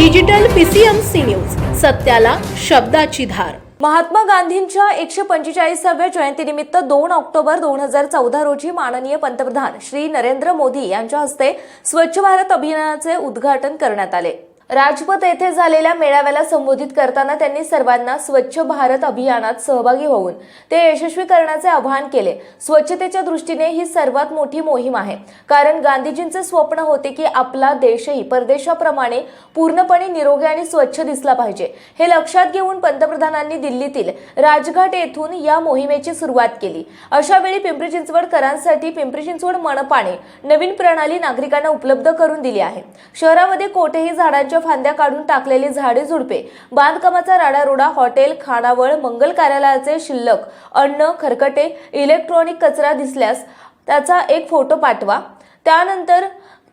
Digital PCMC news सत्याला शब्दाची धार. महात्मा गांधींच्या एकशे पंचेचाळीसाव्या जयंतीनिमित्त दोन ऑक्टोबर दोन हजार चौदा रोजी माननीय पंतप्रधान श्री नरेंद्र मोदी यांच्या हस्ते स्वच्छ भारत अभियानाचे उद्घाटन करण्यात आले. राजपथ येथे झालेल्या मेळाव्याला संबोधित करताना त्यांनी सर्वांना स्वच्छ भारत अभियानात सहभागी होऊन ते यशस्वी करण्याचे आवाहन केले. स्वच्छतेच्या दृष्टीने ही सर्वात मोठी मोहीम आहे. कारण गांधीजींचे स्वप्न होते की आपला देशही परदेशाप्रमाणे पूर्णपणे निरोगी आणि स्वच्छ दिसला पाहिजे. हे लक्षात घेऊन पंतप्रधानांनी दिल्लीतील राजघाट येथून या मोहिमेची सुरुवात केली. अशा वेळी पिंपरी चिंचवडकरांसाठी पिंपरी चिंचवड मनपाने नवीन प्रणाली नागरिकांना उपलब्ध करून दिली आहे. शहरामध्ये कोठेही झाडांच्या फांद्या काढून टाकलेली झाडे झुडपे बांधकामाचा राडारोडा हॉटेल खानावळ मंगल कार्यालयाचे शिल्लक अन्न खरकटे इलेक्ट्रॉनिक कचरा दिसल्यास त्याचा एक फोटो पाठवा. त्यानंतर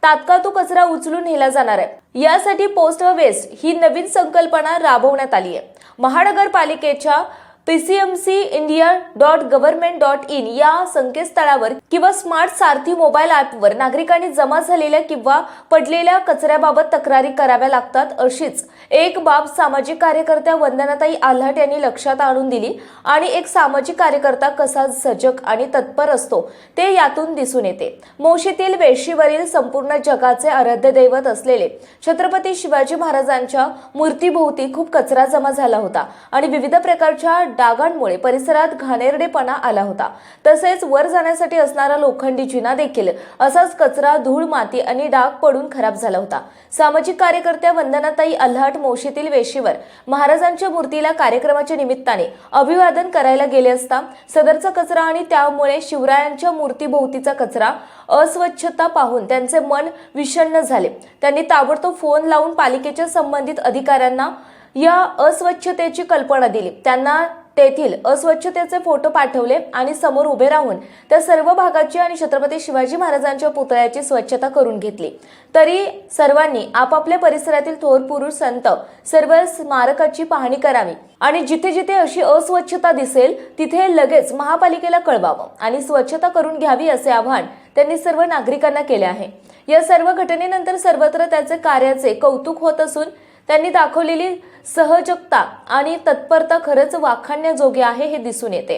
तात्काळ तो कचरा उचलून नेला जाणार आहे. यासाठी पोस्ट वेस्ट ही नवीन संकल्पना राबवण्यात आली आहे. महानगरपालिकेच्या P C M C India dot government dot in या संकेतस्थळावर किंवा स्मार्ट सारथी मोबाईल ॲपवर नागरिकांनी जमा झालेल्या किंवा पडलेल्या कचऱ्याबाबत तक्रारी कराव्या लागतात अशीच एक बाब सामाजिक कार्यकर्त्या वंदनाताई आल्हाट यांनी लक्षात आणून दिली आणि एक सामाजिक कार्यकर्ता कसा सजग आणि तत्पर असतो ते यातून दिसून येते. मोशीतील वेशीवरील संपूर्ण जगाचे आराध्य दैवत असलेले छत्रपती शिवाजी महाराजांच्या मूर्तीभोवती खूप कचरा जमा झाला होता आणि विविध प्रकारच्या डागांमुळे परिसरात घाणेरडेपणा आला होता. तसेच वर जाण्यासाठी असणारा लोखंडी जिना देखील असाच कचरा धूळ माती आणि डाग पडून खराब झाला होता. सामाजिक कार्यकर्त्या वंदनाताई अल्हाट मोशीतील वेशीवर महाराजांच्या मूर्तीला कार्यक्रमाच्या निमित्ताने अभिवादन करायला गेले असता सदरचा कचरा आणि त्यामुळे शिवरायांच्या मूर्तीभोवतीचा कचरा अस्वच्छता पाहून त्यांचे मन विषण्ण झाले. त्यांनी ताबडतोब फोन लावून पालिकेच्या संबंधित अधिकाऱ्यांना या अस्वच्छतेची कल्पना दिली. त्यांना तेथील अस्वच्छतेचे फोटो पाठवले आणि समोर उभे राहून त्या सर्व भागाची आणि छत्रपती शिवाजी महाराजांच्या पुतळ्याची स्वच्छता करून घेतली. तरी सर्वांनी आपापल्या परिसरातील थोर पुरुष संत सर्व स्मारकाची पाहणी करावी आणि जिथे जिथे अशी अस्वच्छता दिसेल तिथे लगेच महापालिकेला कळवावं आणि स्वच्छता करून घ्यावी असे आवाहन त्यांनी सर्व नागरिकांना केले आहे. या सर्व घटनेनंतर सर्वत्र त्याचे कार्याचे कौतुक होत असून त्यांनी दाखवलेली सहजगता आणि तत्परता खरंच वाखाणण्याजोगे आहे हे दिसून येते.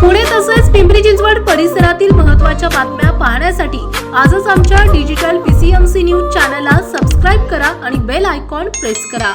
पुणे तसेच पिंपरी चिंचवड परिसरातील महत्त्वाच्या बातम्या पाहण्यासाठी आजच आमच्या digital P C M C news चॅनलला सबस्क्राईब करा आणि बेल आयकॉन प्रेस करा.